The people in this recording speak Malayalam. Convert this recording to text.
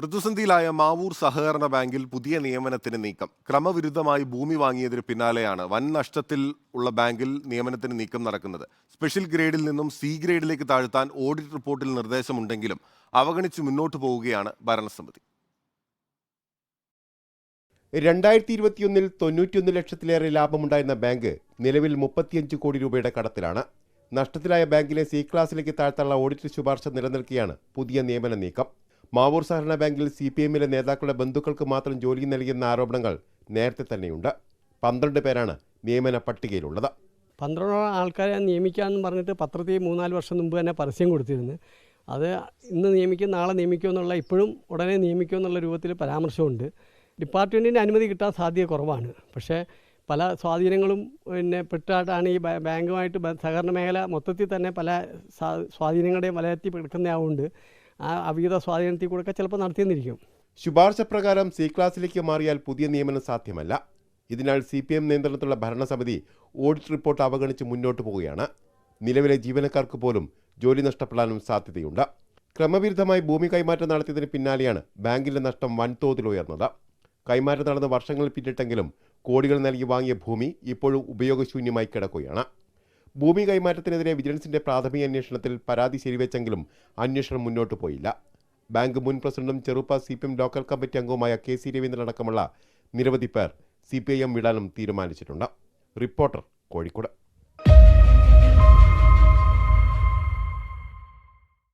പ്രതിസന്ധിയിലായ മാവൂർ സഹകരണ ബാങ്കിൽ പുതിയ നിയമനത്തിന് നീക്കം. ക്രമവിരുദ്ധമായി ഭൂമി വാങ്ങിയതിന് പിന്നാലെയാണ് വൻ നഷ്ടത്തിൽ ഉള്ള ബാങ്കിൽ നിയമനത്തിന് നീക്കം നടക്കുന്നത്. സ്പെഷ്യൽ ഗ്രേഡിൽ നിന്നും സി ഗ്രേഡിലേക്ക് താഴ്ത്താൻ ഓഡിറ്റ് റിപ്പോർട്ടിൽ നിർദ്ദേശമുണ്ടെങ്കിലും അവഗണിച്ച് മുന്നോട്ട് പോവുകയാണ് ഭരണസമിതി. രണ്ടായിരത്തി ഇരുപത്തിയൊന്നിൽ തൊണ്ണൂറ്റിയൊന്ന് ലക്ഷത്തിലേറെ ലാഭമുണ്ടായിരുന്ന ബാങ്ക് നിലവിൽ മുപ്പത്തിയഞ്ച് കോടി രൂപയുടെ കടത്തിലാണ്. നഷ്ടത്തിലായ ബാങ്കിലെ സി ക്ലാസിലേക്ക് താഴ്ത്താനുള്ള ഓഡിറ്റ് ശുപാർശ നിലനിൽക്കുകയാണ് പുതിയ നിയമന നീക്കം. മാവൂർ സഹകരണ ബാങ്കിൽ സി പി എമ്മിലെ നേതാക്കളുടെ ബന്ധുക്കൾക്ക് മാത്രം ജോലി നൽകിയെന്ന ആരോപണങ്ങൾ നേരത്തെ തന്നെയുണ്ട്. പന്ത്രണ്ട് പേരാണ് നിയമന പട്ടികയിലുള്ളത്. പന്ത്രണ്ടോളം ആൾക്കാരെ നിയമിക്കാമെന്ന് പറഞ്ഞിട്ട് പത്രത്തിൽ മൂന്നാൽ വർഷം മുമ്പ് തന്നെ പരസ്യം കൊടുത്തിരുന്നു. അത് ഇന്ന് നിയമിക്കും നാളെ നിയമിക്കും എന്നുള്ള ഇപ്പോഴും ഉടനെ നിയമിക്കും എന്നുള്ള രൂപത്തിൽ പരാമർശമുണ്ട്. ഡിപ്പാർട്ട്മെന്റിന്റെ അനുമതി കിട്ടാൻ സാധ്യത കുറവാണ്. പക്ഷേ പല സ്വാധീനങ്ങളും പിന്നെ പെട്ടാട്ടാണ് ഈ ബാങ്കുമായിട്ട് സഹകരണ മേഖല മൊത്തത്തിൽ തന്നെ പല സ്വാ- സ്വാധീനങ്ങളുടെയും വലയത്തിൽ കിടക്കുന്നതാവുകൊണ്ട് ആ അവിഹിത സ്വാധീനത്തിൽ കൂടെ ഒക്കെ ചിലപ്പോൾ നടത്തിയെന്നിരിക്കും. ശുപാർശ പ്രകാരം സി ക്ലാസ്സിലേക്ക് മാറിയാൽ പുതിയ നിയമനം സാധ്യമല്ല. ഇതിനാൽ സി പി എം നിയന്ത്രണത്തിലുള്ള ഭരണസമിതി ഓഡിറ്റ് റിപ്പോർട്ട് അവഗണിച്ച് മുന്നോട്ട് പോവുകയാണ്. നിലവിലെ ജീവനക്കാർക്ക് പോലും ജോലി നഷ്ടപ്പെടാനും സാധ്യതയുണ്ട്. ക്രമവിരുദ്ധമായി ഭൂമി കൈമാറ്റം നടത്തിയതിന് പിന്നാലെയാണ് ബാങ്കിന്റെ നഷ്ടം വൻതോതിൽ ഉയർന്നത്. കൈമാറ്റം നടന്ന് വർഷങ്ങൾ പിന്നിട്ടെങ്കിലും കോടികൾ നൽകി വാങ്ങിയ ഭൂമി ഇപ്പോഴും ഉപയോഗശൂന്യമായി കിടക്കുകയാണ്. ഭൂമി കൈമാറ്റത്തിനെതിരെ വിജിലൻസിന്റെ പ്രാഥമിക അന്വേഷണത്തിൽ പരാതി ശരിവെച്ചെങ്കിലും അന്വേഷണം മുന്നോട്ടു പോയില്ല. ബാങ്ക് മുൻ പ്രസിഡന്റും ചെറുപ്പ C P M local committee അംഗവുമായ കെ സി രവീന്ദ്രൻ അടക്കമുള്ള നിരവധി പേർ സി പി ഐ എം വിടാനും തീരുമാനിച്ചിട്ടുണ്ട്. റിപ്പോർട്ടർ കോഴിക്കോട്.